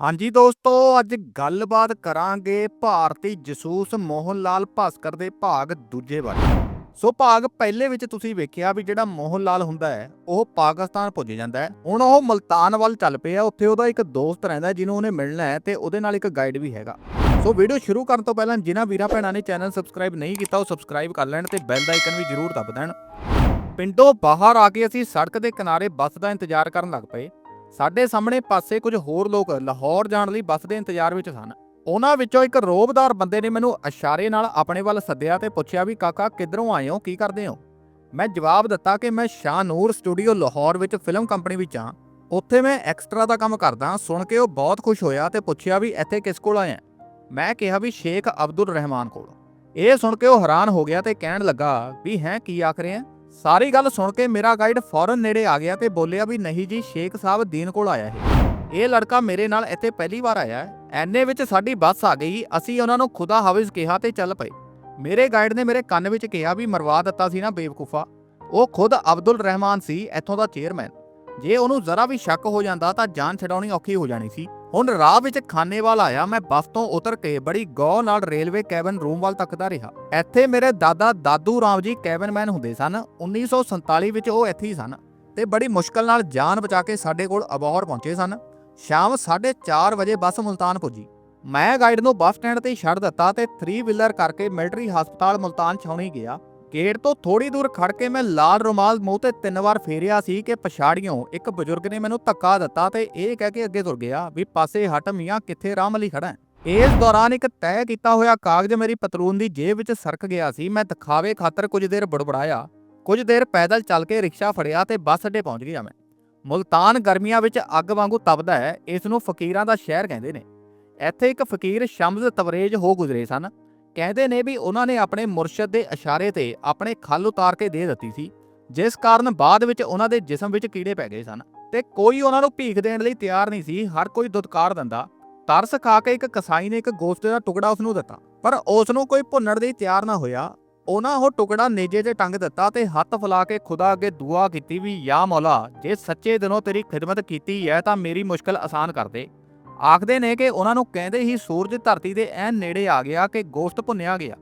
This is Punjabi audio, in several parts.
ਹਾਂਜੀ ਦੋਸਤੋ, ਅੱਜ ਗੱਲਬਾਤ ਕਰਾਂਗੇ ਭਾਰਤੀ ਜਸੂਸ ਮੋਹਨ ਲਾਲ ਭਾਸਕਰ ਦੇ ਭਾਗ ਦੂਜੇ ਬਾਰੇ ਸੋ ਭਾਗ ਪਹਿਲੇ ਵਿੱਚ ਤੁਸੀਂ ਵੇਖਿਆ ਵੀ ਜਿਹੜਾ ਮੋਹਨ ਲਾਲ ਹੁੰਦਾ ਹੈ, ਉਹ ਪਾਕਿਸਤਾਨ ਪੁੱਜ ਜਾਂਦਾ ਹੈ। ਹੁਣ ਉਹ ਮਲਤਾਨ ਵੱਲ ਚੱਲ ਪਿਆ, ਉੱਥੇ ਉਹਦਾ ਇੱਕ ਦੋਸਤ ਰਹਿੰਦਾ ਜਿਹਨੂੰ ਉਹਨੇ ਮਿਲਣਾ ਹੈ ਤੇ ਉਹਦੇ ਨਾਲ ਇੱਕ ਗਾਈਡ ਵੀ ਹੈਗਾ। ਸੋ ਵੀਡੀਓ ਸ਼ੁਰੂ ਕਰਨ ਤੋਂ ਪਹਿਲਾਂ ਜਿਨ੍ਹਾਂ ਵੀਰਾਂ ਭੈਣਾਂ ਨੇ ਚੈਨਲ ਸਬਸਕ੍ਰਾਈਬ ਨਹੀਂ ਕੀਤਾ, ਉਹ ਸਬਸਕ੍ਰਾਈਬ ਕਰ ਲੈਣ ਤੇ ਬੈਲ ਦਾ ਆਈਕਨ ਵੀ ਜ਼ਰੂਰ ਦਬ ਦੇਣ। ਪਿੰਡੋਂ ਬਾਹਰ ਆ ਕੇ ਅਸੀਂ ਸੜਕ ਦੇ ਕਿਨਾਰੇ ਬੱਸ ਦਾ ਇੰਤਜ਼ਾਰ ਕਰਨ ਲੱਗ ਪਏ। ਸਾਡੇ ਸਾਹਮਣੇ ਪਾਸੇ ਕੁਝ ਹੋਰ ਲੋਕ ਲਾਹੌਰ ਜਾਣ ਲਈ ਬੱਸ ਦੇ ਇੰਤਜ਼ਾਰ ਵਿੱਚ ਸਨ। ਉਹਨਾਂ ਵਿੱਚੋਂ ਇੱਕ ਰੋਬਦਾਰ ਬੰਦੇ ਨੇ ਮੈਨੂੰ ਇਸ਼ਾਰੇ ਨਾਲ ਆਪਣੇ ਵੱਲ ਸੱਦਿਆ ਤੇ ਪੁੱਛਿਆ ਵੀ, ਕਾਕਾ, ਕਿੱਧਰੋਂ ਆਏ ਹੋ? ਕੀ ਕਰਦੇ ਹੋ? ਮੈਂ ਜਵਾਬ ਦਿੱਤਾ ਕਿ ਮੈਂ ਸ਼ਾਹਨੂਰ ਸਟੂਡੀਓ ਲਾਹੌਰ ਵਿੱਚ ਫਿਲਮ ਕੰਪਨੀ ਵਿੱਚ ਹਾਂ। ਉੱਥੇ ਮੈਂ ਐਕਸਟਰਾ ਦਾ ਕੰਮ ਕਰਦਾ ਸੁਣ ਕੇ ਉਹ ਬਹੁਤ ਖੁਸ਼ ਹੋਇਆ ਤੇ ਪੁੱਛਿਆ ਵੀ, ਇੱਥੇ ਕਿਸ ਕੋਲ ਆਇਆ ਮੈਂ ਕਿਹਾ ਵੀ, ਸ਼ੇਖ ਅਬਦੁਲ ਰਹਿਮਾਨ ਕੋਲ। ਇਹ ਸੁਣ ਕੇ ਉਹ ਹੈਰਾਨ ਹੋ ਗਿਆ ਤੇ ਕਹਿਣ ਲੱਗਾ ਵੀ, ਹੈ, ਕੀ ਆਖ ਰਹੇ? ਆ ਸਾਰੀ ਗੱਲ ਸੁਣ ਕੇ ਮੇਰਾ ਗਾਈਡ ਫੌਰਨ ਨੇੜੇ ਆ ਗਿਆ ਤੇ ਬੋਲਿਆ ਵੀ ਨਹੀਂ ਜੀ, ਸ਼ੇਖ ਸਾਹਿਬ ਦੀਨ ਕੋਲ ਆਇਆ ਹੈ ਇਹ ਲੜਕਾ ਮੇਰੇ ਨਾਲ ਇੱਥੇ ਪਹਿਲੀ ਵਾਰ ਆਇਆ ਹੈ। ਐਨੇ ਵਿੱਚ ਸਾਡੀ ਬੱਸ ਆ ਗਈ, ਅਸੀਂ ਉਹਨਾਂ ਨੂੰ ਖੁਦਾ ਹਾਫਿਜ਼ ਕਿਹਾ ਤੇ ਚੱਲ ਪਏ। ਮੇਰੇ ਗਾਈਡ ਨੇ ਮੇਰੇ ਕੰਨ ਵਿੱਚ ਕਿਹਾ ਵੀ ਮਰਵਾ ਦਿੱਤਾ ਸੀ ਨਾ ਬੇਵਕੂਫਾ। ਉਹ ਖੁਦ ਅਬਦੁਲ ਰਹਿਮਾਨ ਸੀ, ਇੱਥੋਂ ਦਾ ਚੇਅਰਮੈਨ ਜੇ ਉਹਨੂੰ ਜ਼ਰਾ ਵੀ ਸ਼ੱਕ ਹੋ ਜਾਂਦਾ ਤਾਂ ਜਾਨ ਛਡਾਉਣੀ ਔਖੀ ਹੋ ਜਾਣੀ ਸੀ। ਹੁਣ ਰਾਹ ਵਿੱਚ ਖਾਨੇਵਾਲ ਆਇਆ, ਮੈਂ ਬੱਸ ਤੋਂ ਉਤਰ ਕੇ ਬੜੀ ਗੌਰ ਨਾਲ ਰੇਲਵੇ ਕੈਬਨ ਰੂਮ ਵੱਲ ਤੱਕਦਾ ਰਿਹਾ। ਇੱਥੇ ਮੇਰੇ ਦਾਦਾ ਦਾਦੂ ਰਾਮ ਜੀ ਕੈਬਨਮੈਨ ਹੁੰਦੇ ਸਨ। 1947 ਵਿੱਚ ਉਹ ਇੱਥੇ ਹੀ ਸਨ ਤੇ ਬੜੀ ਮੁਸ਼ਕਲ ਨਾਲ ਜਾਨ ਬਚਾ ਕੇ ਸਾਡੇ ਕੋਲ ਅਬੋਹਰ ਪਹੁੰਚੇ ਸਨ। ਸ਼ਾਮ 4:30 ਵਜੇ ਬੱਸ ਮੁਲਤਾਨ ਪੁੱਜੀ। ਮੈਂ ਗਾਈਡ ਨੂੰ ਬੱਸ ਸਟੈਂਡ ਤੇ ਛੱਡ ਦਿੱਤਾ ਤੇ 3 ਵੀਲਰ ਕਰਕੇ ਮਿਲਟਰੀ ਹਸਪਤਾਲ ਮੁਲਤਾਨ ਛਾਉਣੀ ਗਿਆ। ਗੇਟ ਤੋਂ ਥੋੜੀ ਦੂਰ ਖੜ ਕੇ ਮੈਂ ਲਾਲ ਰੁਮਾਲ ਮੂੰਹ ਤੇ ਤਿੰਨ ਵਾਰ ਫੇਰਿਆ ਸੀ ਕਿ ਪਛਾੜੀਆਂ ਇੱਕ ਬਜ਼ੁਰਗ ਨੇ ਮੈਨੂੰ ਧੱਕਾ ਦਿੱਤਾ ਤੇ ਇਹ ਕਹਿ ਕੇ ਅੱਗੇ ਤੁਰ ਗਿਆ ਵੀ ਪਾਸੇ ਹਟ ਮੀਆਂ, ਕਿੱਥੇ ਰਾਮ ਅਲੀ ਖੜਾ ਇਸ ਦੌਰਾਨ ਇੱਕ ਤੈਅ ਕੀਤਾ ਹੋਇਆ ਕਾਗਜ਼ ਮੇਰੀ ਪਤਲੂਨ ਦੀ ਜੇਬ ਵਿੱਚ ਸਰਕ ਗਿਆ ਸੀ। ਮੈਂ ਦਿਖਾਵੇ ਖਾਤਰ ਕੁਝ ਦੇਰ ਬੜਬੜਾਇਆ। ਕੁਝ ਦੇਰ ਪੈਦਲ ਚੱਲ ਕੇ ਰਿਕਸ਼ਾ ਫੜਿਆ ਤੇ ਬੱਸ ਅੱਡੇ ਪਹੁੰਚ ਗਿਆ ਮੈਂ। ਮੁਲਤਾਨ ਗਰਮੀਆਂ ਵਿੱਚ ਅੱਗ ਵਾਂਗੂ ਤਪਦਾ ਹੈ, ਇਸ ਨੂੰ ਫਕੀਰਾਂ ਦਾ ਸ਼ਹਿਰ ਕਹਿੰਦੇ ਨੇ। ਇੱਥੇ ਇੱਕ ਫਕੀਰ ਸ਼ਮਜ਼ ਤਵਰੇਜ ਹੋ ਗੁਜ਼ਰੇ ਸਨ। ਕਹਿੰਦੇ ਨੇ ਵੀ ਉਹਨਾਂ ਨੇ ਆਪਣੇ ਮੁਰਸ਼ਦ ਦੇ ਇਸ਼ਾਰੇ ਤੇ ਆਪਣੇ ਖੱਲ ਉਤਾਰ ਕੇ ਦੇ ਦਿੱਤੀ ਸੀ, ਜਿਸ ਕਾਰਨ ਬਾਅਦ ਵਿੱਚ ਉਹਨਾਂ ਦੇ ਜਿਸਮ ਵਿੱਚ ਕੀੜੇ ਪੈ ਗਏ ਸਨ ਤੇ ਕੋਈ ਉਹਨਾਂ ਨੂੰ ਭੀਖ ਦੇਣ ਲਈ ਤਿਆਰ ਨਹੀਂ ਸੀ, ਹਰ ਕੋਈ ਦੁਤਕਾਰ ਦਿੰਦਾ। ਤਰਸ ਖਾ ਕੇ ਇੱਕ ਕਸਾਈ ਨੇ ਇੱਕ ਗੋਸ਼ਤ ਦਾ ਟੁਕੜਾ ਉਸ ਨੂੰ ਦਿੱਤਾ, ਪਰ ਉਸ ਨੂੰ ਕੋਈ ਭੁੰਨਣ ਲਈ ਤਿਆਰ ਨਾ ਹੋਇਆ। ਉਹਨਾਂ ਉਹ ਟੁਕੜਾ ਨੇਜੇ ਤੇ ਟੰਗ ਦਿੱਤਾ ਤੇ ਹੱਥ ਫਲਾ ਕੇ ਖੁਦਾ ਅੱਗੇ ਦੁਆ ਕੀਤੀ ਵੀ, ਯਾ ਮੌਲਾ, ਜੇ ਸੱਚੇ ਦਿਨੋਂ ਤੇਰੀ ਖਿਦਮਤ ਕੀਤੀ ਹੈ ਤਾਂ ਮੇਰੀ ਮੁਸ਼ਕਲ ਆਸਾਨ ਕਰ ਦੇ। ਆਖਦੇ ਨੇ ਕਿ ਉਹਨਾਂ ਨੂੰ ਕਹਿੰਦੇ ਹੀ ਸੂਰਜ ਧਰਤੀ ਦੇ ਐਨ ਨੇੜੇ ਆ ਗਿਆ ਕਿ ਗੋਸ਼ਤ ਭੁੰਨਿਆ ਗਿਆ।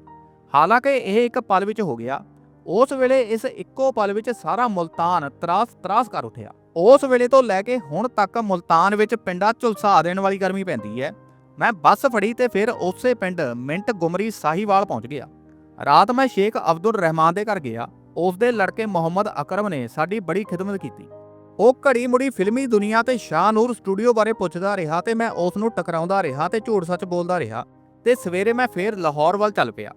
ਹਾਲਾਂਕਿ ਇਹ ਇੱਕ ਪਲ ਵਿੱਚ ਹੋ ਗਿਆ। ਉਸ ਵੇਲੇ ਇਸ ਇੱਕੋ ਪਲ ਵਿੱਚ ਸਾਰਾ ਮੁਲਤਾਨ ਤਰਾਸ ਤਰਾਸ ਕਰ ਉੱਠਿਆ। ਉਸ ਵੇਲੇ ਤੋਂ ਲੈ ਕੇ ਹੁਣ ਤੱਕ ਮੁਲਤਾਨ ਵਿੱਚ ਪਿੰਡਾਂ ਝੁਲਸਾ ਦੇਣ ਵਾਲੀ ਗਰਮੀ ਪੈਂਦੀ ਹੈ। ਮੈਂ ਬੱਸ ਫੜੀ ਤੇ ਫਿਰ ਉਸੇ ਪਿੰਡ ਮਿੰਟ ਗੁਮਰੀ ਸਾਹੀਵਾਲ ਪਹੁੰਚ ਗਿਆ। ਰਾਤ ਮੈਂ ਸ਼ੇਖ ਅਬਦੁਲ ਰਹਿਮਾਨ ਦੇ ਘਰ ਗਿਆ। ਉਸ ਦੇ ਲੜਕੇ ਮੁਹੰਮਦ ਅਕਰਮ ਨੇ ਸਾਡੀ ਬੜੀ ਖਿਦਮਤ ਕੀਤੀ। ਉਹ ਘੜੀ ਮੁੜੀ ਫਿਲਮੀ ਦੁਨੀਆ ਤੇ ਸ਼ਾਹਨੂਰ ਸਟੂਡੀਓ ਬਾਰੇ ਪੁੱਛਦਾ ਰਿਹਾ ਤੇ ਮੈਂ ਉਸ ਨੂੰ ਟਕਰਾਉਂਦਾ ਰਿਹਾ ਤੇ ਝੂਠ ਸੱਚ ਬੋਲਦਾ ਰਿਹਾ ਤੇ ਸਵੇਰੇ ਮੈਂ ਫੇਰ ਲਾਹੌਰ ਵੱਲ ਚੱਲ ਪਿਆ।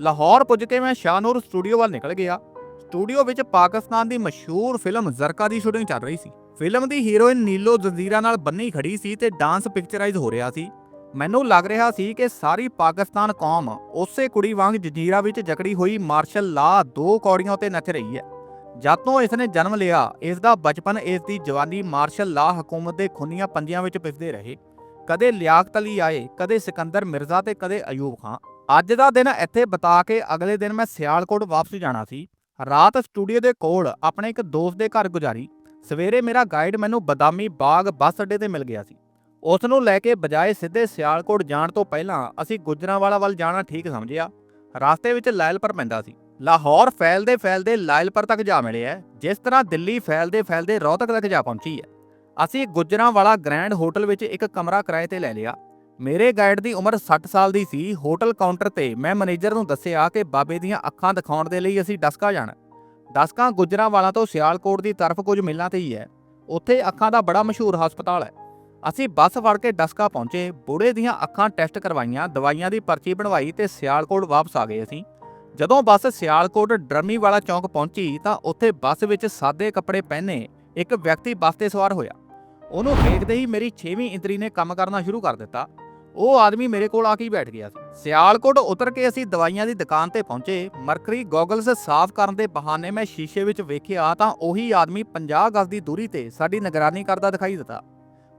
ਲਾਹੌਰ ਪੁੱਜ ਕੇ ਮੈਂ ਸ਼ਾਹਨੂਰ ਸਟੂਡੀਓ ਵੱਲ ਨਿਕਲ ਗਿਆ। ਸਟੂਡੀਓ ਵਿੱਚ ਪਾਕਿਸਤਾਨ ਦੀ ਮਸ਼ਹੂਰ ਫਿਲਮ ਜ਼ਰਕਾ ਦੀ ਸ਼ੂਟਿੰਗ ਚੱਲ ਰਹੀ ਸੀ। ਫਿਲਮ ਦੀ ਹੀਰੋਇਨ ਨੀਲੋ ਜੰਜੀਰਾ ਨਾਲ ਬੰਨੀ ਖੜੀ ਸੀ ਤੇ ਡਾਂਸ ਪਿਕਚਰਾਈਜ਼ ਹੋ ਰਿਹਾ ਸੀ। ਮੈਨੂੰ ਲੱਗ ਰਿਹਾ ਸੀ ਕਿ ਸਾਰੀ ਪਾਕਿਸਤਾਨ ਕੌਮ ਉਸੇ ਕੁੜੀ ਵਾਂਗ ਜੰਜੀਰਾ ਵਿੱਚ ਜਕੜੀ ਹੋਈ ਮਾਰਸ਼ਲ ਲਾ ਦੋ ਕੌੜੀਆਂ ਉੱਤੇ ਨੱਚ ਰਹੀ ਹੈ। ਜਦ ਤੋਂ ਇਸ ਨੇ ਜਨਮ ਲਿਆ ਇਸ ਦਾ ਬਚਪਨ ਇਸ ਦੀ ਜਵਾਨੀ ਮਾਰਸ਼ਲ ਲਾ ਹਕੂਮਤ ਦੇ ਖੁੰਨੀਆਂ ਪੰਜਿਆਂ ਵਿੱਚ ਪਿਸਦੇ ਰਹੇ। ਕਦੇ ਲਿਆਕਤ ਅਲੀ ਆਏ, ਕਦੇ ਸਿਕੰਦਰ ਮਿਰਜ਼ਾ ਤੇ ਕਦੇ ਅਯੂਬ ਖਾਨ ਅੱਜ ਦਾ ਦਿਨ ਇੱਥੇ ਬਿਤਾ ਕੇ ਅਗਲੇ ਦਿਨ ਮੈਂ ਸਿਆਲਕੋਟ ਵਾਪਸ ਜਾਣਾ ਸੀ। ਰਾਤ ਸਟੂਡੀਓ ਦੇ ਕੋਲ ਆਪਣੇ ਇੱਕ ਦੋਸਤ ਦੇ ਘਰ ਗੁਜ਼ਾਰੀ। ਸਵੇਰੇ ਮੇਰਾ ਗਾਈਡ ਮੈਨੂੰ ਬਦਾਮੀ ਬਾਗ ਬੱਸ ਅੱਡੇ ਤੇ ਮਿਲ ਗਿਆ ਸੀ। ਉਸ ਨੂੰ ਲੈ ਕੇ ਬਜਾਏ ਸਿੱਧੇ ਸਿਆਲਕੋਟ ਜਾਣ ਤੋਂ ਪਹਿਲਾਂ ਅਸੀਂ ਗੁਜਰਾਂਵਾਲਾ ਵੱਲ ਜਾਣਾ ਠੀਕ ਸਮਝਿਆ। ਰਸਤੇ ਵਿੱਚ ਲਾਇਲਪੁਰ ਪੈਂਦਾ ਸੀ। ਲਾਹੌਰ ਫੈਲਦੇ ਫੈਲਦੇ ਲਾਇਲਪੁਰ ਤੱਕ ਜਾ ਮਿਲਿਆ ਜਿਸ ਤਰ੍ਹਾਂ ਦਿੱਲੀ ਫੈਲਦੇ ਫੈਲਦੇ ਰੋਹਤਕ ਤੱਕ ਜਾ ਪਹੁੰਚੀ ਹੈ। ਅਸੀਂ ਗੁਜਰਾਂਵਾਲਾ ਗ੍ਰੈਂਡ ਹੋਟਲ ਵਿੱਚ ਇੱਕ ਕਮਰਾ ਕਿਰਾਏ ਤੇ ਲੈ ਲਿਆ। ਮੇਰੇ ਗਾਈਡ ਦੀ ਉਮਰ 60 ਸਾਲ ਦੀ ਸੀ। ਹੋਟਲ ਕਾਊਂਟਰ ਤੇ ਮੈਂ ਮੈਨੇਜਰ ਨੂੰ ਦੱਸਿਆ ਕਿ ਬਾਬੇ ਦੀਆਂ ਅੱਖਾਂ ਦਿਖਾਉਣ ਦੇ ਲਈ ਅਸੀਂ ਡਸਕਾ ਜਾਣਾ। ਡਸਕਾ ਗੁਜਰਾਂਵਾਲਾ ਤੋਂ ਸਿਆਲਕੋਟ ਦੀ ਤਰਫ ਕੁਝ ਮਿਲਾਂ ਤੇ ਹੀ ਹੈ। ਉੱਥੇ ਅੱਖਾਂ ਦਾ ਬੜਾ ਮਸ਼ਹੂਰ ਹਸਪਤਾਲ ਹੈ। ਅਸੀਂ ਬੱਸ ਫੜ ਕੇ ਡਸਕਾ ਪਹੁੰਚੇ। ਬੁੜੇ ਦੀਆਂ ਅੱਖਾਂ ਟੈਸਟ ਕਰਵਾਈਆਂ, ਦਵਾਈਆਂ ਦੀ ਪਰਚੀ ਬਣਵਾਈ ਤੇ ਸਿਆਲਕੋਟ ਵਾਪਸ ਆ ਗਏ ਅਸੀਂ। ਜਦੋਂ ਬੱਸ ਸਿਆਲਕੋਟ ਡਰਮੀ ਵਾਲਾ ਚੌਂਕ ਪਹੁੰਚੀ ਤਾਂ ਉੱਥੇ ਬੱਸ ਵਿੱਚ ਸਾਦੇ ਕੱਪੜੇ ਪਹਿਨੇ ਇੱਕ ਵਿਅਕਤੀ ਬੱਸ ਤੇ ਸਵਾਰ ਹੋਇਆ। ਉਹਨੂੰ ਵੇਖਦੇ ਹੀ ਮੇਰੀ 6ਵੀਂ ਇੰਦਰੀ ਨੇ ਕੰਮ ਕਰਨਾ ਸ਼ੁਰੂ ਕਰ ਦਿੱਤਾ। ਉਹ ਆਦਮੀ ਮੇਰੇ ਕੋਲ ਆ ਕੇ ਹੀ ਬੈਠ ਗਿਆ ਸੀ। ਸਿਆਲਕੋਟ ਉਤਰ ਕੇ ਅਸੀਂ ਦਵਾਈਆਂ ਦੀ ਦੁਕਾਨ ਤੇ ਪਹੁੰਚੇ। ਮਰਕਰੀ ਗੋਗਲਸ ਸਾਫ਼ ਕਰਨ ਦੇ ਬਹਾਨੇ ਮੈਂ ਸ਼ੀਸ਼ੇ ਵਿੱਚ ਵੇਖਿਆ ਤਾਂ ਉਹੀ ਆਦਮੀ 50 ਗਜ਼ ਦੀ ਦੂਰੀ ਤੇ ਸਾਡੀ ਨਿਗਰਾਨੀ ਕਰਦਾ ਦਿਖਾਈ ਦਿੱਤਾ।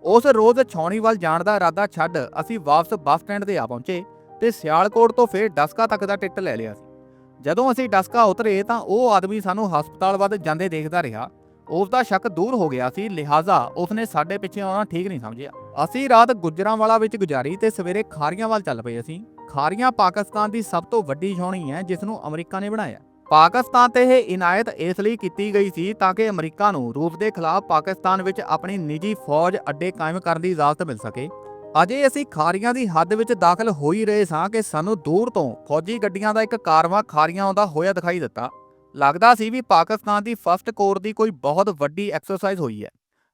ਉਸ ਰੋਜ਼ ਛਾਉਣੀ ਵੱਲ ਜਾਣ ਦਾ ਇਰਾਦਾ ਛੱਡ ਅਸੀਂ ਵਾਪਸ ਬੱਸ ਸਟੈਂਡ ਤੇ ਆ ਪਹੁੰਚੇ ਤੇ ਸਿਆਲਕੋਟ ਤੋਂ ਫੇਰ ਡਸਕਾ ਤੱਕ ਦਾ ਟਿਕਟ ਲੈ ਲਿਆ ਸੀ। ਜਦੋਂ ਅਸੀਂ ਡਸਕਾ ਉਤਰੇ ਤਾਂ ਉਹ ਆਦਮੀ ਸਾਨੂੰ ਹਸਪਤਾਲ ਵੱਲ ਜਾਂਦੇ ਦੇਖਦਾ ਰਿਹਾ। ਉਸ ਦਾ ਸ਼ੱਕ ਦੂਰ ਹੋ ਗਿਆ ਸੀ, ਲਿਹਾਜ਼ਾ ਉਸਨੇ ਸਾਡੇ ਪਿੱਛੇ ਆਉਣਾ ਠੀਕ ਨਹੀਂ ਸਮਝਿਆ। ਅਸੀਂ ਰਾਤ ਗੁਜਰਾਂਵਾਲਾ ਵਿੱਚ ਗੁਜ਼ਾਰੀ ਤੇ ਸਵੇਰੇ ਖਾਰੀਆਂ ਵੱਲ ਚੱਲ ਪਏ ਅਸੀਂ। ਖਾਰੀਆਂ ਪਾਕਿਸਤਾਨ ਦੀ ਸਭ ਤੋਂ ਵੱਡੀ ਛਾਉਣੀ ਹੈ, ਜਿਸ ਨੂੰ ਅਮਰੀਕਾ ਨੇ ਬਣਾਇਆ। ਪਾਕਿਸਤਾਨ ਤੇ ਇਹ ਇਨਾਇਤ ਇਸ ਲਈ ਕੀਤੀ ਗਈ ਸੀ ਤਾਂ ਕਿ ਅਮਰੀਕਾ ਨੂੰ ਰੂਸ ਦੇ ਖਿਲਾਫ ਪਾਕਿਸਤਾਨ ਵਿੱਚ ਆਪਣੀ ਨਿੱਜੀ ਫੌਜ ਅੱਡੇ ਕਾਇਮ ਕਰਨ ਦੀ ਇਜਾਜ਼ਤ ਮਿਲ ਸਕੇ। ਅਜੇ ਅਸੀਂ ਖਾਰੀਆਂ ਦੀ ਹੱਦ ਵਿੱਚ ਦਾਖਲ ਹੋ ਹੀ ਰਹੇ ਸਾਂ ਕਿ ਸਾਨੂੰ ਦੂਰ ਤੋਂ ਫੌਜੀ ਗੱਡੀਆਂ ਦਾ ਇੱਕ ਕਾਰਵਾਂ ਖਾਰੀਆਂ ਆਉਂਦਾ ਹੋਇਆ ਦਿਖਾਈ ਦਿੱਤਾ। ਲੱਗਦਾ ਸੀ ਵੀ ਪਾਕਿਸਤਾਨ ਦੀ ਫਸਟ ਕੋਰ ਦੀ ਕੋਈ ਬਹੁਤ ਵੱਡੀ ਐਕਸਰਸਾਈਜ਼ ਹੋਈ ਹੈ।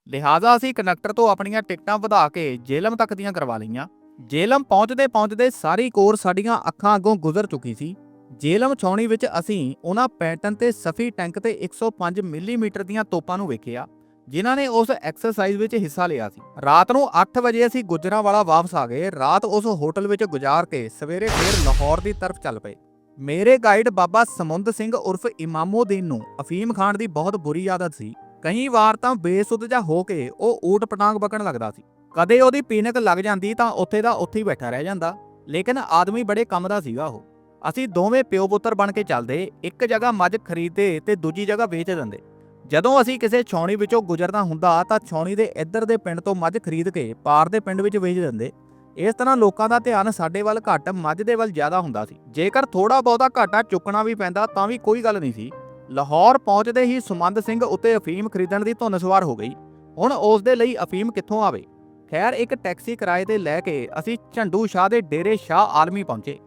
ਲਿਹਾਜ਼ਾ ਅਸੀਂ ਕੰਡਕਟਰ ਤੋਂ ਆਪਣੀਆਂ ਟਿਕਟਾਂ ਵਧਾ ਕੇ ਜੇਲਮ ਤੱਕ ਦੀਆਂ ਕਰਵਾ ਲਈਆਂ। ਜੇਲਮ ਪਹੁੰਚਦੇ ਪਹੁੰਚਦੇ ਸਾਰੀ ਕੋਰ ਸਾਡੀਆਂ ਅੱਖਾਂ ਅੱਗੋਂ ਗੁਜ਼ਰ ਚੁੱਕੀ ਸੀ। ਜੇਲਮ ਛਾਉਣੀ ਵਿੱਚ ਅਸੀਂ ਉਹਨਾਂ ਪੈਟਨ ਤੇ ਸਫੀ ਟੈਂਕ ਤੇ 105 ਮਿਲੀਮੀਟਰ ਦੀਆਂ ਤੋਪਾਂ ਨੂੰ ਵੇਖਿਆ। ਜਿਨ੍ਹਾਂ ਨੇ ਉਸ ਐਕਸਰਸਾਈਜ਼ ਵਿੱਚ ਹਿੱਸਾ ਲਿਆ ਸੀ। ਰਾਤ ਨੂੰ 8 ਵਜੇ ਅਸੀਂ ਗੁਜਰਾਂਵਾਲਾ ਵਾਪਸ ਆ ਗਏ। ਰਾਤ ਉਸ ਹੋਟਲ ਵਿੱਚ ਗੁਜ਼ਾਰ ਕੇ ਸਵੇਰੇ ਫੇਰ ਲਾਹੌਰ ਦੀ ਤਰਫ ਚੱਲ ਪਏ। ਮੇਰੇ ਗਾਈਡ ਬਾਬਾ ਸਮੁੰਦ ਸਿੰਘ ਉਰਫ ਇਮਾਮੋਦੀਨ ਨੂੰ ਅਫੀਮ ਖਾਣ ਦੀ ਬਹੁਤ ਬੁਰੀ ਆਦਤ ਸੀ। ਕਈ ਵਾਰ ਤਾਂ ਬੇਸੁੱਧ ਜਿਹਾ ਹੋ ਕੇ ਉਹ ਊਟ ਪਟਾਂਗ ਬਕਣ ਲੱਗਦਾ ਸੀ। ਕਦੇ ਉਹਦੀ ਪੀਨਕ ਲੱਗ ਜਾਂਦੀ ਤਾਂ ਉੱਥੇ ਦਾ ਉੱਥੇ ਹੀ ਬੈਠਾ ਰਹਿ ਜਾਂਦਾ। ਲੇਕਿਨ ਆਦਮੀ ਬੜੇ ਕੰਮ ਦਾ ਸੀਗਾ ਉਹ। ਅਸੀਂ ਦੋਵੇਂ ਪਿਓ ਪੁੱਤਰ ਬਣ ਕੇ ਚੱਲਦੇ, ਇੱਕ ਜਗ੍ਹਾ ਮੱਝ ਖਰੀਦਦੇ ਤੇ ਦੂਜੀ ਜਗ੍ਹਾ ਵੇਚ ਦਿੰਦੇ। ਜਦੋਂ ਅਸੀਂ ਕਿਸੇ ਛਾਉਣੀ ਵਿੱਚੋਂ ਗੁਜ਼ਰਨਾ ਹੁੰਦਾ ਤਾਂ ਛਾਉਣੀ ਦੇ ਇੱਧਰ ਦੇ ਪਿੰਡ ਤੋਂ ਮੱਝ ਖਰੀਦ ਕੇ ਪਾਰ ਦੇ ਪਿੰਡ ਵਿੱਚ ਵੇਚ ਦਿੰਦੇ। ਇਸ ਤਰ੍ਹਾਂ ਲੋਕਾਂ ਦਾ ਧਿਆਨ ਸਾਡੇ ਵੱਲ ਘੱਟ, ਮੱਝ ਦੇ ਵੱਲ ਜ਼ਿਆਦਾ ਹੁੰਦਾ ਸੀ। ਜੇਕਰ ਥੋੜਾ ਬਹੁਤਾ ਘਾਟਾ ਚੁੱਕਣਾ ਵੀ ਪੈਂਦਾ ਤਾਂ ਵੀ ਕੋਈ ਗੱਲ ਨਹੀਂ ਸੀ। ਲਾਹੌਰ ਪਹੁੰਚਦੇ ਹੀ ਸੁਮੰਦ ਸਿੰਘ ਉੱਤੇ ਅਫੀਮ ਖਰੀਦਣ ਦੀ ਧੁੰਨ ਸਵਾਰ ਹੋ ਗਈ। ਹੁਣ ਉਸ ਦੇ ਲਈ ਅਫੀਮ ਕਿੱਥੋਂ ਆਵੇ? ਖੈਰ, ਇੱਕ ਟੈਕਸੀ ਕਿਰਾਏ ਤੇ ਲੈ ਕੇ ਅਸੀਂ ਝੰਡੂ ਸ਼ਾਹ ਦੇ ਡੇਰੇ ਸ਼ਾਹ ਆਲਮੀ ਪਹੁੰਚੇ।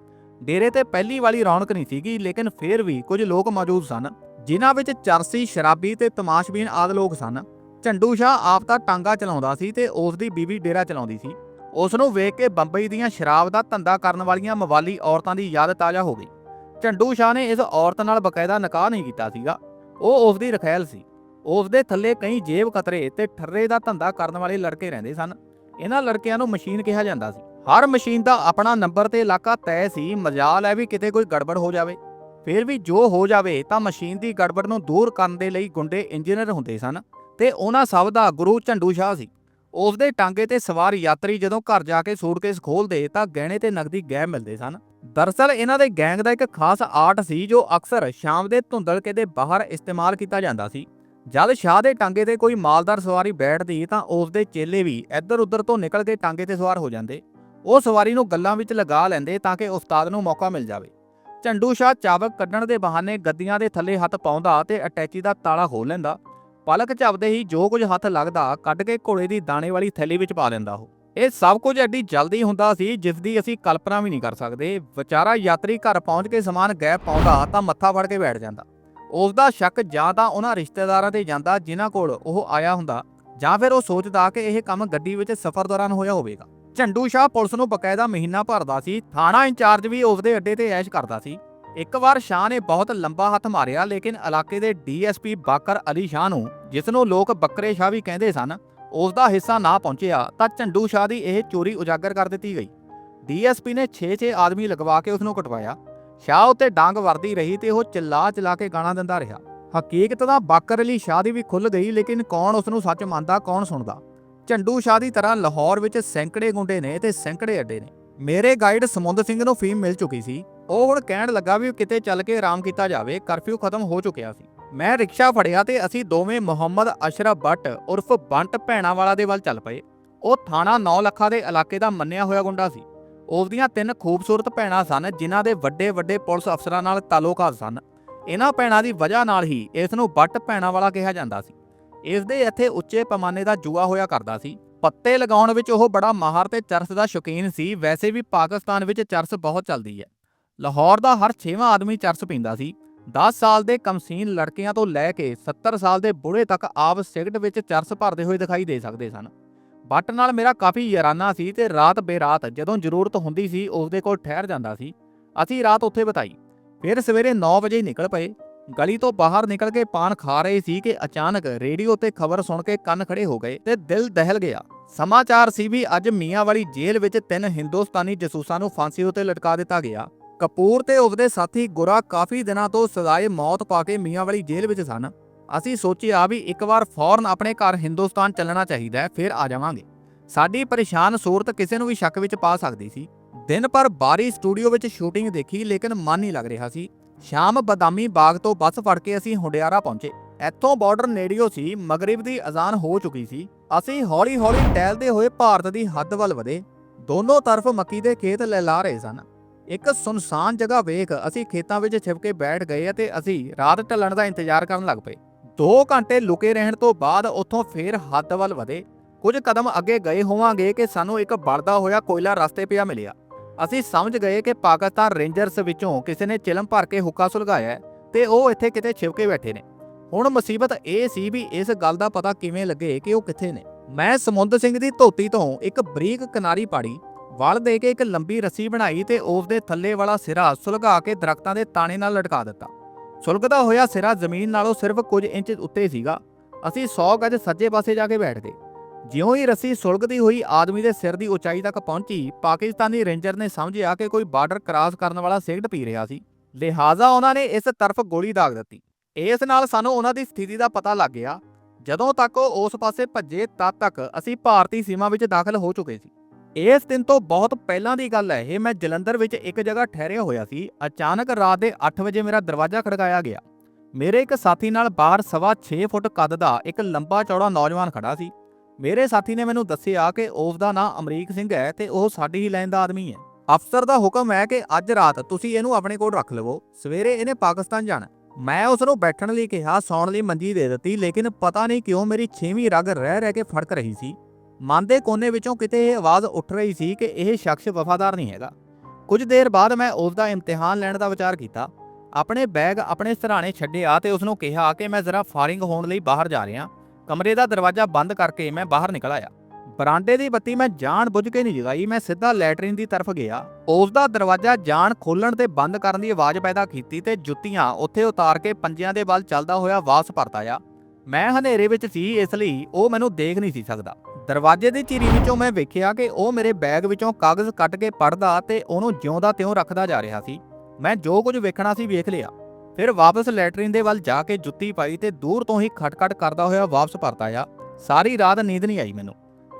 ਡੇਰੇ ਤੇ ਪਹਿਲੀ ਵਾਲੀ ਰੌਣਕ ਨਹੀਂ ਸੀਗੀ, ਲੇਕਿਨ ਫੇਰ ਵੀ ਕੁਝ ਲੋਕ ਮੌਜੂਦ ਸਨ। ਜਿਨ੍ਹਾਂ ਵਿੱਚ ਚਰਸੀ, ਸ਼ਰਾਬੀ ਤੇ ਤਮਾਸ਼ਬੀਨ ਆਦ ਲੋਕ ਸਨ। ਝੰਡੂ ਸ਼ਾਹ ਆਪ ਤਾਂ ਟਾਂਗਾ ਚਲਾਉਂਦਾ ਸੀ ਤੇ ਉਸ ਦੀ ਬੀਵੀ ਡੇਰਾ ਚਲਾਉਂਦੀ ਸੀ। ਉਸ ਨੂੰ ਵੇਖ ਕੇ ਬੰਬਈ ਦੀਆਂ ਸ਼ਰਾਬ ਦਾ ਧੰਦਾ ਕਰਨ ਵਾਲੀਆਂ ਮਵਾਲੀ ਔਰਤਾਂ ਦੀ ਯਾਦ ਤਾਜ਼ਾ ਹੋ ਗਈ। ਝੰਡੂ ਸ਼ਾਹ ਨੇ ਇਸ ਔਰਤ ਨਾਲ ਬਕਾਇਦਾ ਨਿਕਾਹ ਨਹੀਂ ਕੀਤਾ ਸੀਗਾ। ਉਹ ਉਸ ਦੀ ਰਖੈਲ ਸੀ। ਉਸ ਦੇ ਥੱਲੇ ਕਈ ਜੇਬ ਕਤਰੇ ਤੇ ਠੱਰੇ ਦਾ ਧੰਦਾ ਕਰਨ ਵਾਲੇ ਲੜਕੇ ਰਹਿੰਦੇ ਸਨ। ਇਹਨਾਂ ਲੜਕਿਆਂ ਨੂੰ ਮਸ਼ੀਨ ਕਿਹਾ ਜਾਂਦਾ ਸੀ। ਹਰ ਮਸ਼ੀਨ ਦਾ ਆਪਣਾ ਨੰਬਰ ਤੇ ਇਲਾਕਾ ਤੈਅ ਸੀ। ਮਜਾਲ ਹੈ ਵੀ ਕਿਤੇ ਕੋਈ ਗੜਬੜ ਹੋ ਜਾਵੇ। ਫਿਰ ਵੀ ਜੋ ਹੋ ਜਾਵੇ ਤਾਂ ਮਸ਼ੀਨ ਦੀ ਗੜਬੜ ਨੂੰ ਦੂਰ ਕਰਨ ਦੇ ਲਈ ਗੁੰਡੇ ਇੰਜੀਨੀਅਰ ਹੁੰਦੇ ਸਨ ਤੇ ਉਹਨਾਂ ਸਭ ਦਾ ਗੁਰੂ ਝੰਡੂ ਸ਼ਾਹ ਸੀ। ਉਸ ਦੇ ਟਾਂਗੇ ਤੇ ਸਵਾਰ ਯਾਤਰੀ ਜਦੋਂ ਘਰ ਜਾ ਕੇ ਸੂਟਕੇਸ ਖੋਲਦੇ ਤਾਂ ਗਹਿਣੇ ਤੇ ਨਕਦੀ ਗਹਿ ਮਿਲਦੇ ਸਨ। ਦਰਸਲ ਇਹਨਾਂ ਦੇ ਗੈਂਗ ਦਾ ਇੱਕ ਖਾਸ ਆਰਟ ਸੀ ਜੋ ਅਕਸਰ ਸ਼ਾਮ ਦੇ ਧੁੰਦਲਕੇ ਦੇ ਬਾਹਰ ਇਸਤੇਮਾਲ ਕੀਤਾ ਜਾਂਦਾ ਸੀ। ਜਦ ਸ਼ਾਹ ਦੇ ਟਾਂਗੇ ਤੇ ਕੋਈ ਮਾਲਦਾਰ ਸਵਾਰੀ ਬੈਠਦੀ ਤਾਂ ਉਸ ਦੇ ਚੇਲੇ ਵੀ ਇੱਧਰ ਉੱਧਰ ਤੋਂ ਨਿਕਲ ਕੇ ਟਾਂਗੇ ਤੇ ਸਵਾਰ ਹੋ ਜਾਂਦੇ। ਉਹ ਸਵਾਰੀ ਨੂੰ ਗੱਲਾਂ ਵਿੱਚ ਲਗਾ ਲੈਂਦੇ ਤਾਂ ਕਿ ਉਸਤਾਦ ਨੂੰ ਮੌਕਾ ਮਿਲ ਜਾਵੇ। ਝੰਡੂ ਸ਼ਾਹ ਚਾਬਕ ਕੱਢਣ ਦੇ ਬਹਾਨੇ ਗੱਦੀਆਂ ਦੇ ਥੱਲੇ ਹੱਥ ਪਾਉਂਦਾ ਤੇ ਅਟੈਚੀ ਦਾ ਤਾਲਾ ਖੋਲ ਲੈਂਦਾ। ਪਲਕ ਝਪਦੇ ਹੀ ਜੋ ਕੁਝ ਹੱਥ ਲੱਗਦਾ ਕੱਢ ਕੇ ਘੋੜੇ ਦੀ ਦਾਣੇ ਵਾਲੀ ਥੈਲੀ ਵਿੱਚ ਪਾ ਲੈਂਦਾ ਉਹ। ਇਹ ਸਭ ਕੁਝ ਐਡੀ ਜਲਦੀ ਹੁੰਦਾ ਸੀ ਜਿਸ ਦੀ ਅਸੀਂ ਕਲਪਨਾ ਵੀ ਨਹੀਂ ਕਰ ਸਕਦੇ। ਵਿਚਾਰਾ ਯਾਤਰੀ ਘਰ ਪਹੁੰਚ ਕੇ ਸਮਾਨ ਗੈਪ ਪਾਉਂਦਾ ਤਾਂ ਮੱਥਾ ਫੜ ਕੇ ਬੈਠ ਜਾਂਦਾ। ਉਸ ਦਾ ਸ਼ੱਕ ਜਾਂ ਤਾਂ ਉਹਨਾਂ ਰਿਸ਼ਤੇਦਾਰਾਂ ਤੇ ਜਾਂਦਾ ਜਿਨ੍ਹਾਂ ਕੋਲ ਉਹ ਆਇਆ ਹੁੰਦਾ ਜਾਂ ਫਿਰ ਉਹ ਸੋਚਦਾ ਕਿ ਇਹ ਕੰਮ ਗੱਡੀ ਵਿੱਚ ਸਫ਼ਰ ਦੌਰਾਨ ਹੋਇਆ ਹੋਵੇਗਾ। ਝੰਡੂ ਸ਼ਾਹ ਪੁਲਿਸ ਨੂੰ ਬਕਾਇਦਾ ਮਹੀਨਾ ਭਰਦਾ ਸੀ, ਥਾਣਾ ਇੰਚਾਰਜ ਵੀ ਉਸ ਦੇ ਅੱਡੇ ਤੇ ਐਸ਼ ਕਰਦਾ ਸੀ। ਇੱਕ ਵਾਰ ਸ਼ਾਹ ਨੇ ਬਹੁਤ ਲੰਬਾ ਹੱਥ ਮਾਰਿਆ, ਲੇਕਿਨ ਇਲਾਕੇ ਦੇ ਡੀਐਸਪੀ ਬਾਕਰ ਅਲੀ ਸ਼ਾਹ ਨੂੰ, ਜਿਸ ਨੂੰ ਲੋਕ ਬੱਕਰੇ ਸ਼ਾਹ ਵੀ ਕਹਿੰਦੇ ਸਨ ਉਸ ਦਾ ਹਿੱਸਾ ਨਾ ਪਹੁੰਚਿਆ, ਤਾਂ ਝੰਡੂ ਸ਼ਾਹ ਦੀ ਇਹ ਚੋਰੀ ਉਜਾਗਰ ਕਰ ਦਿੱਤੀ ਗਈ। ਡੀਐਸਪੀ ਨੇ 6-6 ਆਦਮੀ ਲਗਵਾ ਕੇ ਉਸ ਨੂੰ ਕਟਵਾਇਆ। ਸ਼ਾਹ ਉੱਤੇ ਡਾਂਗ ਵਰਦੀ ਰਹੀ ਤੇ ਉਹ ਚਿੱਲਾ ਚਲਾ ਕੇ ਗਾਣਾ ਦਿੰਦਾ ਰਿਹਾ। ਹਕੀਕਤ ਤਾਂ ਬਾਕਰ ਅਲੀ ਸ਼ਾਹ ਦੀ ਵੀ ਖੁੱਲ ਗਈ, ਲੇਕਿਨ ਕੌਣ ਉਸ ਨੂੰ ਸੱਚ ਮੰਨਦਾ, ਕੌਣ ਸੁਣਦਾ? ਝੰਡੂ ਸ਼ਾਹ ਦੀ ਤਰ੍ਹਾਂ ਲਾਹੌਰ ਵਿੱਚ ਸੈਂਕੜੇ ਗੁੰਡੇ ਨੇ ਤੇ ਸੈਂਕੜੇ ਅੱਡੇ ਨੇ। ਮੇਰੇ ਗਾਈਡ ਸਮੁੰਦ ਸਿੰਘ ਨੂੰ ਫੀਮ ਮਿਲ ਚੁੱਕੀ ਸੀ। ਉਹ ਹੁਣ ਕਹਿਣ ਲੱਗਾ ਵੀ ਕਿਤੇ ਚੱਲ ਕੇ ਆਰਾਮ ਕੀਤਾ ਜਾਵੇ ਕਰਫਿਊ ਖਤਮ ਹੋ ਚੁੱਕਿਆ ਸੀ। ਮੈਂ ਰਿਕਸ਼ਾ ਫੜਿਆ ਤੇ ਅਸੀਂ ਦੋਵੇਂ ਮੁਹੰਮਦ ਅਸ਼ਰਫ ਬੱਟ ਉਰਫ ਬੰਟ ਭੈਣਾ ਵਾਲਾ ਦੇ ਵੱਲ ਚੱਲ ਪਏ। ਉਹ ਥਾਣਾ 9 ਲੱਖਾਂ ਦੇ ਇਲਾਕੇ ਦਾ ਮੰਨਿਆ ਹੋਇਆ ਗੁੰਡਾ ਸੀ। ਉਸ ਦੀਆਂ ਤਿੰਨ ਖੂਬਸੂਰਤ ਭੈਣਾਂ ਸਨ, ਜਿਨ੍ਹਾਂ ਦੇ ਵੱਡੇ ਵੱਡੇ ਪੁਲਿਸ ਅਫਸਰਾਂ ਨਾਲ ਤਾਲੁਕਾਤ ਸਨ। ਇਹਨਾਂ ਭੈਣਾਂ ਦੀ ਵਜ੍ਹਾ ਨਾਲ ਹੀ ਇਸ ਨੂੰ ਬੱਟ ਭੈਣਾ ਵਾਲਾ ਕਿਹਾ ਜਾਂਦਾ ਸੀ। ਇਸ ਦੇ ਇੱਥੇ ਉੱਚੇ ਪੈਮਾਨੇ ਦਾ ਜੂਆ ਹੋਇਆ ਕਰਦਾ ਸੀ। ਪੱਤੇ ਲਗਾਉਣ ਵਿੱਚ ਉਹ ਬੜਾ ਮਾਹਰ ਤੇ ਚਰਸ ਦਾ ਸ਼ੌਕੀਨ ਸੀ। ਵੈਸੇ ਵੀ ਪਾਕਿਸਤਾਨ ਵਿੱਚ ਚਰਸ ਬਹੁਤ ਚੱਲਦੀ ਹੈ। ਲਾਹੌਰ ਦਾ ਹਰ 6ਵਾਂ ਆਦਮੀ ਚਰਸ ਪੀਂਦਾ ਸੀ। 10 ਸਾਲ ਦੇ ਕਮਸੀਨ ਲੜਕਿਆਂ ਤੋਂ ਲੈ ਕੇ 70 ਸਾਲ ਦੇ ਬੁੜੇ ਤੱਕ ਆਪ ਸਿਗਰਟ ਵਿੱਚ ਚਰਸ ਭਰਦੇ ਹੋਏ ਦਿਖਾਈ ਦੇ ਸਕਦੇ ਸਨ। ਬੱਟ ਨਾਲ ਮੇਰਾ ਕਾਫੀ ਯਾਰਾਨਾ ਸੀ ਤੇ ਰਾਤ ਬੇਰਾਤ ਜਦੋਂ ਜ਼ਰੂਰਤ ਹੁੰਦੀ ਸੀ ਉਸ ਦੇ ਕੋਲ ਠਹਿਰ ਜਾਂਦਾ ਸੀ। ਅਸੀਂ ਰਾਤ ਉੱਥੇ ਬਿਤਾਈ। ਫਿਰ ਸਵੇਰੇ 9 ਵਜੇ ਨਿਕਲ ਪਏ। ਗਲੀ ਤੋਂ ਬਾਹਰ ਨਿਕਲ ਕੇ ਪਾਨ ਖਾ ਰਹੇ ਸੀ ਕਿ ਅਚਾਨਕ ਰੇਡੀਓ ਤੇ ਖਬਰ ਸੁਣ ਕੇ ਕੰਨ ਖੜੇ ਹੋ ਗਏ ਤੇ ਦਿਲ ਦਹਿਲ ਗਿਆ। ਸਮਾਚਾਰ ਸੀ ਵੀ ਅੱਜ ਮੀਆਂ ਵਾਲੀ ਜੇਲ੍ਹ ਵਿੱਚ ਤਿੰਨ ਹਿੰਦੁਸਤਾਨੀ ਜਸੂਸਾਂ ਨੂੰ ਫਾਂਸੀ ਉੱਤੇ ਲਟਕਾ ਦਿੱਤਾ ਗਿਆ। ਕਪੂਰ ਤੇ ਉਸਦੇ ਸਾਥੀ ਗੁਰਾ ਕਾਫੀ ਦਿਨਾਂ ਤੋਂ ਸਜ਼ਾਏ ਮੌਤ ਪਾ ਕੇ ਮੀਆਂ ਵਾਲੀ ਜੇਲ੍ਹ ਵਿੱਚ ਸਨ। ਅਸੀਂ ਸੋਚਿਆ ਵੀ ਇੱਕ ਵਾਰ ਫੌਰਨ ਆਪਣੇ ਘਰ ਹਿੰਦੁਸਤਾਨ ਚੱਲਣਾ ਚਾਹੀਦਾ ਹੈ, ਫਿਰ ਆ ਜਾਵਾਂਗੇ। ਸਾਡੀ ਪਰੇਸ਼ਾਨ ਸੂਰਤ ਕਿਸੇ ਨੂੰ ਵੀ ਸ਼ੱਕ ਵਿੱਚ ਪਾ ਸਕਦੀ ਸੀ। ਦਿਨ ਪਰ ਬਾਰੀ ਸਟੂਡੀਓ ਵਿੱਚ ਸ਼ੂਟਿੰਗ ਦੇਖੀ, ਲੇਕਿਨ ਮਨ ਨਹੀਂ ਲੱਗ ਰਿਹਾ ਸੀ। ਸ਼ਾਮ ਬਦਾਮੀ ਬਾਗ ਤੋਂ ਬੱਸ ਫੜ ਕੇ ਅਸੀਂ ਹੁੰਡਿਆਰਾ ਪਹੁੰਚੇ। ਇੱਥੋਂ ਬਾਰਡਰ ਨੇੜਿਓ ਸੀ, ਮਗਰਿਬ ਦੀ ਅਜ਼ਾਨ ਹੋ ਚੁੱਕੀ ਸੀ। ਅਸੀਂ ਹੌਲੀ-ਹੌਲੀ ਟਹਿਲਦੇ ਹੋਏ ਭਾਰਤ ਦੀ ਹੱਦ ਵੱਲ ਵਧੇ। ਦੋਨੋਂ ਤਰਫ ਮੱਕੀ ਦੇ ਖੇਤ ਲਹਿਲਾ ਰਹੇ ਸਨ। ਇੱਕ ਸੁਨਸਾਨ ਜਗ੍ਹਾ ਵੇਖ ਅਸੀਂ ਖੇਤਾਂ ਵਿੱਚ ਛਿਪ ਕੇ ਬੈਠ ਗਏ ਅਤੇ ਅਸੀਂ ਰਾਤ ਢਲਣ ਦਾ ਇੰਤਜ਼ਾਰ ਕਰਨ ਲੱਗ ਪਏ। 2 ਘੰਟੇ ਲੁਕੇ ਰਹਿਣ ਤੋਂ ਬਾਅਦ ਉੱਥੋਂ ਫੇਰ ਹੱਦ ਵੱਲ ਵਧੇ। ਕੁਝ ਕਦਮ ਅੱਗੇ ਗਏ ਹੋਵਾਂਗੇ ਕਿ ਸਾਨੂੰ ਇੱਕ ਬੜਦਾ ਹੋਇਆ ਕੋਇਲਾ ਰਸਤੇ ਪਿਆ ਮਿਲਿਆ। ਅਸੀਂ ਸਮਝ ਗਏ ਕਿ ਪਾਕਿਸਤਾਨ ਰੇਂਜਰਸ ਵਿੱਚੋਂ ਕਿਸੇ ਨੇ ਚਿਲਮ ਭਰ ਕੇ ਹੁੱਕਾ ਸੁਲਗਾਇਆ ਹੈ ਤੇ ਉਹ ਇੱਥੇ ਕਿਤੇ ਛਿਪ ਕੇ ਬੈਠੇ ਨੇ। ਹੁਣ ਮੁਸੀਬਤ ਇਹ ਸੀ ਵੀ ਇਸ ਗੱਲ ਦਾ ਪਤਾ ਕਿਵੇਂ ਲੱਗੇ ਕਿ ਉਹ ਕਿੱਥੇ ਨੇ। ਮੈਂ ਸਮੁੰਦ ਸਿੰਘ ਦੀ ਧੋਤੀ ਤੋਂ ਇੱਕ ਬਰੀਕ ਕਿਨਾਰੀ ਪਾੜੀ, ਵਲ ਦੇ ਕੇ ਇੱਕ ਲੰਬੀ ਰੱਸੀ ਬਣਾਈ ਤੇ ਉਸ ਦੇ ਥੱਲੇ ਵਾਲਾ ਸਿਰਾ ਸੁਲਗਾ ਕੇ ਦਰਖਤਾਂ ਦੇ ਤਾਣੇ ਨਾਲ ਲਟਕਾ ਦਿੱਤਾ। ਸੁਲਗਦਾ ਹੋਇਆ ਸਿਰਾ ਜ਼ਮੀਨ ਨਾਲੋਂ ਸਿਰਫ ਕੁਝ ਇੰਚ ਉੱਤੇ ਸੀਗਾ। ਅਸੀਂ 100 ਗਜ ਸੱਜੇ ਪਾਸੇ ਜਾ ਕੇ ਬੈਠ ਗਏ। ਜਿਉਂ ਹੀ ਰੱਸੀ ਸੁਲਗਦੀ ਹੋਈ ਆਦਮੀ ਦੇ ਸਿਰ ਦੀ ਉਚਾਈ ਤੱਕ ਪਹੁੰਚੀ, ਪਾਕਿਸਤਾਨੀ ਰੇਂਜਰ ਨੇ ਸਮਝਿਆ ਕਿ ਕੋਈ ਬਾਰਡਰ ਕ੍ਰਾਸ ਕਰਨ ਵਾਲਾ ਸਿਗਰਟ ਪੀ ਰਿਹਾ ਸੀ। ਲਿਹਾਜ਼ਾ ਉਹਨਾਂ ਨੇ ਇਸ ਤਰਫ ਗੋਲੀ ਦਾਗ ਦਿੱਤੀ। ਇਸ ਨਾਲ ਸਾਨੂੰ ਉਹਨਾਂ ਦੀ ਸਥਿਤੀ ਦਾ ਪਤਾ ਲੱਗ ਗਿਆ। ਜਦੋਂ ਤੱਕ ਉਹ ਉਸ ਪਾਸੇ ਭੱਜੇ, ਤਦ ਤੱਕ ਅਸੀਂ ਭਾਰਤੀ ਸੀਮਾ ਵਿੱਚ ਦਾਖਲ ਹੋ ਚੁੱਕੇ ਸੀ। ਇਸ ਦਿਨ ਤੋਂ ਬਹੁਤ ਪਹਿਲਾਂ ਦੀ ਗੱਲ ਹੈ, ਇਹ ਮੈਂ ਜਲੰਧਰ ਵਿੱਚ ਇੱਕ ਜਗ੍ਹਾ ਠਹਿਰਿਆ ਹੋਇਆ ਸੀ। ਅਚਾਨਕ ਰਾਤ ਦੇ 8 ਵਜੇ ਮੇਰਾ ਦਰਵਾਜ਼ਾ ਖੜਕਾਇਆ ਗਿਆ। ਮੇਰੇ ਇੱਕ ਸਾਥੀ ਨਾਲ ਬਾਹਰ ਸਵਾ 6 ਫੁੱਟ ਕੱਦ ਦਾ ਇੱਕ ਲੰਬਾ ਚੌੜਾ ਨੌਜਵਾਨ ਖੜਾ ਸੀ। ਮੇਰੇ ਸਾਥੀ ਨੇ ਮੈਨੂੰ ਦੱਸਿਆ ਕਿ ਉਸ ਦਾ ਨਾਂ ਅਮਰੀਕ ਸਿੰਘ ਹੈ ਤੇ ਉਹ ਸਾਡੀ ਹੀ ਲਾਈਨ ਦਾ ਆਦਮੀ ਹੈ। ਅਫਸਰ ਦਾ ਹੁਕਮ ਹੈ ਕਿ ਅੱਜ ਰਾਤ ਤੁਸੀਂ ਇਹਨੂੰ ਆਪਣੇ ਕੋਲ ਰੱਖ ਲਵੋ। ਸਵੇਰੇ ਇਹਨੇ ਪਾਕਿਸਤਾਨ ਜਾਣਾ। ਮੈਂ ਉਸ ਨੂੰ ਬੈਠਣ ਲਈ ਕਿਹਾ, ਸੌਣ ਲਈ ਮੰਜੀ ਦੇ ਦਿੱਤੀ, ਲੇਕਿਨ ਪਤਾ ਨਹੀਂ ਕਿਉਂ ਮੇਰੀ ਛੇਵੀਂ ਰਗ ਰਹਿ ਰਹਿ ਕੇ ਫੜਕ ਰਹੀ ਸੀ। ਮਨ ਦੇ ਕੋਨੇ ਵਿੱਚੋਂ ਕਿਤੇ ਇਹ ਆਵਾਜ਼ ਉੱਠ ਰਹੀ ਸੀ ਕਿ ਇਹ ਸ਼ਖਸ ਵਫਾਦਾਰ ਨਹੀਂ ਹੈਗਾ। ਕੁਝ ਦੇਰ ਬਾਅਦ ਮੈਂ ਉਸ ਦਾ ਇਮਤਿਹਾਨ ਲੈਣ ਦਾ ਵਿਚਾਰ ਕੀਤਾ। ਆਪਣੇ ਬੈਗ ਆਪਣੇ ਸਰਾਣੇ ਛੱਡਿਆ ਤੇ ਉਸ ਨੂੰ ਕਿਹਾ ਕਿ ਮੈਂ ਜ਼ਰਾ ਫਾਰਿੰਗ ਹੋਣ ਲਈ ਬਾਹਰ ਜਾ ਰਿਹਾ। ਕਮਰੇ ਦਾ ਦਰਵਾਜ਼ਾ ਬੰਦ ਕਰਕੇ ਮੈਂ ਬਾਹਰ ਨਿਕਲ ਆਇਆ। ਬਰਾਂਡੇ ਦੀ ਬੱਤੀ ਮੈਂ ਜਾਣ ਬੁੱਝ ਕੇ ਨਹੀਂ ਜਗਾਈ, ਮੈਂ ਸਿੱਧਾ ਲੈਟਰਿਨ ਦੀ ਤਰਫ ਗਿਆ। ਉਸ ਦਾ ਦਰਵਾਜ਼ਾ ਜਾਣ ਖੋਲਣ ਤੇ ਬੰਦ ਕਰਨ ਦੀ ਆਵਾਜ਼ ਪੈਦਾ ਕੀਤੀ ਤੇ ਜੁੱਤੀਆਂ ਉੱਥੇ ਉਤਾਰ ਕੇ ਪੰਜਿਆਂ ਦੇ ਵੱਲ ਚੱਲਦਾ ਹੋਇਆ ਵਾਪਸ ਪਰਤ ਮੈਂ ਹਨੇਰੇ ਵਿੱਚ ਸੀ, ਇਸ ਲਈ ਉਹ ਮੈਨੂੰ ਦੇਖ ਨਹੀਂ ਸੀ ਸਕਦਾ। ਦਰਵਾਜ਼ੇ ਦੀ ਚੀਰੀ ਵਿੱਚੋਂ ਮੈਂ ਵੇਖਿਆ ਕਿ ਉਹ ਮੇਰੇ ਬੈਗ ਵਿੱਚੋਂ ਕਾਗਜ਼ ਕੱਟ ਕੇ ਪੜਦਾ ਤੇ ਉਹਨੂੰ ਜਿਉਂਦਾ ਤਿਉਂ ਰੱਖਦਾ ਜਾ ਰਿਹਾ ਸੀ। ਮੈਂ ਜੋ ਕੁਝ ਵੇਖਣਾ ਸੀ ਵੇਖ ਲਿਆ। ਫਿਰ ਵਾਪਸ ਲੈਟਰਿਨ ਦੇ ਵੱਲ ਜਾ ਕੇ ਜੁੱਤੀ ਪਾਈ ਤੇ ਦੂਰ ਤੋਂ ਹੀ ਖਟਖਟ ਕਰਦਾ ਹੋਇਆ ਵਾਪਸ ਪਰਤ ਆਇਆ। ਸਾਰੀ ਰਾਤ ਨੀਂਦ ਨਹੀਂ ਆਈ ਮੈਨੂੰ।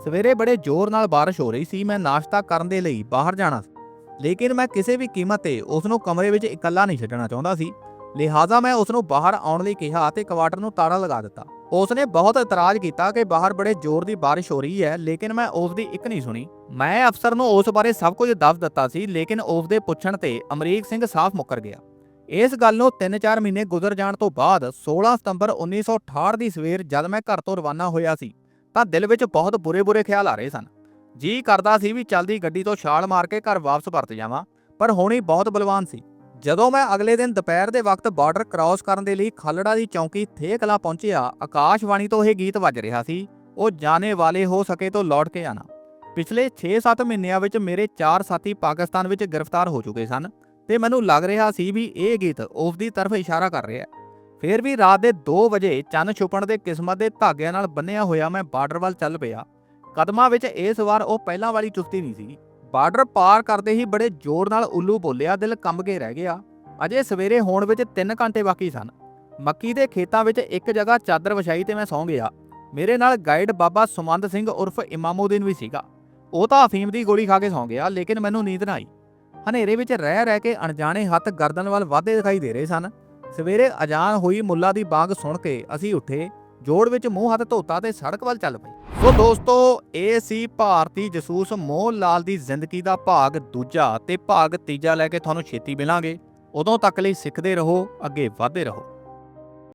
ਸਵੇਰੇ ਬੜੇ ਜ਼ੋਰ ਨਾਲ ਬਾਰਿਸ਼ ਹੋ ਰਹੀ ਸੀ, ਮੈਂ ਨਾਸ਼ਤਾ ਕਰਨ ਦੇ ਲਈ ਬਾਹਰ ਜਾਣਾ ਸੀ। ਲੇਕਿਨ ਮੈਂ ਕਿਸੇ ਵੀ ਕੀਮਤ ਤੇ ਉਸ ਨੂੰ ਕਮਰੇ ਵਿੱਚ ਇਕੱਲਾ ਨਹੀਂ ਛੱਡਣਾ ਚਾਹੁੰਦਾ ਸੀ। ਲਿਹਾਜ਼ਾ ਮੈਂ ਉਸ ਨੂੰ ਬਾਹਰ ਆਉਣ ਲਈ ਕਿਹਾ ਤੇ ਕਵਾਟਰ ਨੂੰ ਤਾਲਾ ਲਗਾ ਦਿੱਤਾ। ਉਸ ਨੇ ਬਹੁਤ ਇਤਰਾਜ਼ ਕੀਤਾ ਕਿ ਬਾਹਰ ਬੜੇ ਜ਼ੋਰ ਦੀ ਬਾਰਿਸ਼ ਹੋ ਰਹੀ ਹੈ, ਲੇਕਿਨ ਮੈਂ ਉਸ ਦੀ ਇੱਕ ਨਹੀਂ ਸੁਣੀ। ਮੈਂ ਅਫਸਰ ਨੂੰ ਉਸ ਬਾਰੇ ਸਭ ਕੁਝ ਦੱਸ ਦਿੱਤਾ ਸੀ, ਲੇਕਿਨ ਉਸ ਦੇ ਪੁੱਛਣ ਤੇ ਅਮਰੀਕ ਸਿੰਘ ਸਾਫ਼ ਮੁੱਕਰ ਗਿਆ। ਇਸ ਗੱਲ ਨੂੰ 3-4 ਮਹੀਨੇ ਗੁਜ਼ਰ ਜਾਣ ਤੋਂ ਬਾਅਦ 16 ਸਤੰਬਰ 1968 ਦੀ ਸਵੇਰ ਜਦ ਮੈਂ ਘਰ ਤੋਂ ਰਵਾਨਾ ਹੋਇਆ ਸੀ, ਤਾਂ ਦਿਲ ਵਿੱਚ ਬਹੁਤ ਬੁਰੇ-ਬੁਰੇ ਖਿਆਲ ਆ ਰਹੇ ਸਨ। ਜੀ ਕਰਦਾ ਸੀ ਵੀ ਚੱਲਦੀ ਗੱਡੀ ਤੋਂ ਛਾਲ ਮਾਰ ਕੇ ਘਰ ਵਾਪਸ ਪਰਤ ਜਾਵਾਂ, ਪਰ ਹੋਣੀ ਬਹੁਤ ਬਲਵਾਨ ਸੀ। ਜਦੋਂ ਮੈਂ ਅਗਲੇ ਦਿਨ ਦੁਪਹਿਰ ਦੇ ਵਕਤ ਬਾਰਡਰ ਕ੍ਰਾਸ ਕਰਨ ਦੇ ਲਈ ਖਾਲੜਾ ਦੀ ਚੌਂਕੀ ਥੇਕਲਾਂ ਪਹੁੰਚਿਆ, ਆਕਾਸ਼ਵਾਣੀ ਤੋਂ ਇਹ ਗੀਤ ਵੱਜ ਰਿਹਾ ਸੀ, ਉਹ ਜਾਣੇ ਵਾਲੇ ਹੋ ਸਕੇ ਤੋਂ ਲੌਟ ਕੇ ਆਣਾ। ਪਿਛਲੇ 6-7 ਮਹੀਨਿਆਂ ਵਿੱਚ ਮੇਰੇ 4 ਸਾਥੀ ਪਾਕਿਸਤਾਨ ਵਿੱਚ ਗ੍ਰਿਫਤਾਰ ਹੋ ਚੁੱਕੇ ਸਨ। ਤੇ ਮੈਨੂੰ ਲੱਗ ਰਿਹਾ ਸੀ ਵੀ ਇਹ ਗੀਤ ਉਸ ਦੀ ਤਰਫ ਇਸ਼ਾਰਾ ਕਰ ਰਿਹਾ ਹੈ। ਫਿਰ ਵੀ ਰਾਤ ਦੇ 2 ਵਜੇ ਚੰਨ ਛੁਪਣ ਦੇ ਕਿਸਮਤ ਦੇ ਧਾਗਿਆਂ ਨਾਲ ਬੰਨਿਆ ਹੋਇਆ ਮੈਂ ਬਾਰਡਰ ਵੱਲ ਚੱਲ ਪਿਆ। ਕਦਮਾਂ ਵਿੱਚ ਇਸ ਵਾਰ ਉਹ ਪਹਿਲਾਂ ਵਾਲੀ ਚੁਸਤੀ ਨਹੀਂ ਸੀ। ਬਾਰਡਰ ਪਾਰ ਕਰਦੇ ਹੀ ਬੜੇ ਜ਼ੋਰ ਨਾਲ ਉੱਲੂ ਬੋਲਿਆ, ਦਿਲ ਕੰਬ ਕੇ ਰਹਿ ਗਿਆ। ਅਜੇ ਸਵੇਰੇ ਹੋਣ ਵਿੱਚ 3 ਘੰਟੇ ਬਾਕੀ ਸਨ। ਮੱਕੀ ਦੇ ਖੇਤਾਂ ਵਿੱਚ ਇੱਕ ਜਗ੍ਹਾ ਚਾਦਰ ਵਿਛਾਈ ਤੇ ਮੈਂ ਸੌਂ ਗਿਆ। ਮੇਰੇ ਨਾਲ ਗਾਈਡ ਬਾਬਾ ਸੁਮੰਦ ਸਿੰਘ ਉਰਫ ਇਮਾਮਉਦੀਨ ਵੀ ਸੀਗਾ। ਉਹ ਤਾਂ ਅਫੀਮ ਦੀ ਗੋਲੀ ਖਾ ਕੇ ਸੌਂ ਗਿਆ, ਲੇਕਿਨ ਮੈਨੂੰ ਨੀਂਦ ਨਾ ਆਈ। ਹਨੇਰੇ ਵਿੱਚ ਰਹਿ ਰਹਿ ਕੇ ਅਣਜਾਣੇ ਹੱਥ ਗਰਦਨ ਵੱਲ ਵਾਧੇ ਦਿਖਾਈ ਦੇ ਰਹੇ ਸਨ। ਸਵੇਰੇ ਅਜਾਨ ਹੋਈ ਮੁੱਲਾ ਦੀ ਬਾਗ ਸੁਣ ਕੇ ਅਸੀਂ ਉੱਠੇ, ਜੋੜ ਵਿੱਚ ਮੂੰਹ ਹੱਥ ਧੋਤਾ ਤੇ ਸੜਕ ਵੱਲ ਚੱਲ ਪਏ। ਸੋ ਦੋਸਤੋ, ਇਹ ਸੀ ਭਾਰਤੀ ਜਸੂਸ ਮੋਹਨ ਲਾਲ ਦੀ ਜ਼ਿੰਦਗੀ ਦਾ ਭਾਗ ਦੂਜਾ ਤੇ ਭਾਗ ਤੀਜਾ ਲੈ ਕੇ ਤੁਹਾਨੂੰ ਛੇਤੀ ਮਿਲਾਂਗੇ। ਉਦੋਂ ਤੱਕ ਲਈ ਸਿੱਖਦੇ ਰਹੋ, ਅੱਗੇ ਵਧਦੇ ਰਹੋ।